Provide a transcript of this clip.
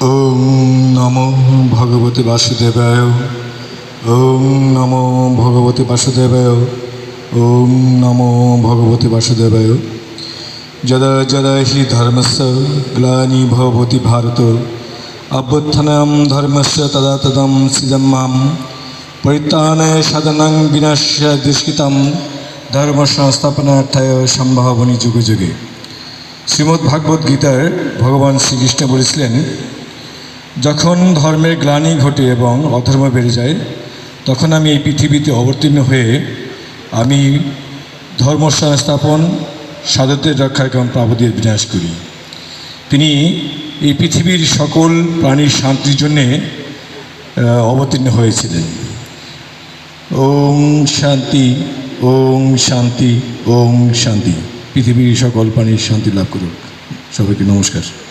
ওম নমো ভগবতে বাসুদেবায়। ওম নমো ভগবতে বাসুদেবায়। ওম নমো ভগবতে বাসুদেবায়। যদা যদা হি ধর্মস্য গ্লানি ভবতি ভারত। অভ্যুত্থানাম ধর্মস্য তদা তদম সৃজম্মাম পরিত্রাণায় সাধনাং বিনাশ্য দুষ্কৃতম ধর্ম সংস্থাপনার্থায় সম্ভাবনী যুগে যুগে। শ্রীমদ্ ভাগবত গীতার ভগবান শ্রীকৃষ্ণ বলেছিলেন যখন ধর্মের গ্লানি ঘটে এবং অধর্ম বেড়ে যায়, তখন আমি এই পৃথিবীতে অবতীর্ণ হয়ে আমি ধর্ম সংস্থাপন সাধুদের রক্ষার এবং প্রাবদের বিনাশ করি। তিনি এই পৃথিবীর সকল প্রাণীর শান্তির জন্যে অবতীর্ণ হয়েছিলেন। ওম শান্তি ওম শান্তি ওম শান্তি। পৃথিবীর সকল প্রাণীর শান্তি লাভ করুক। সবাইকে নমস্কার।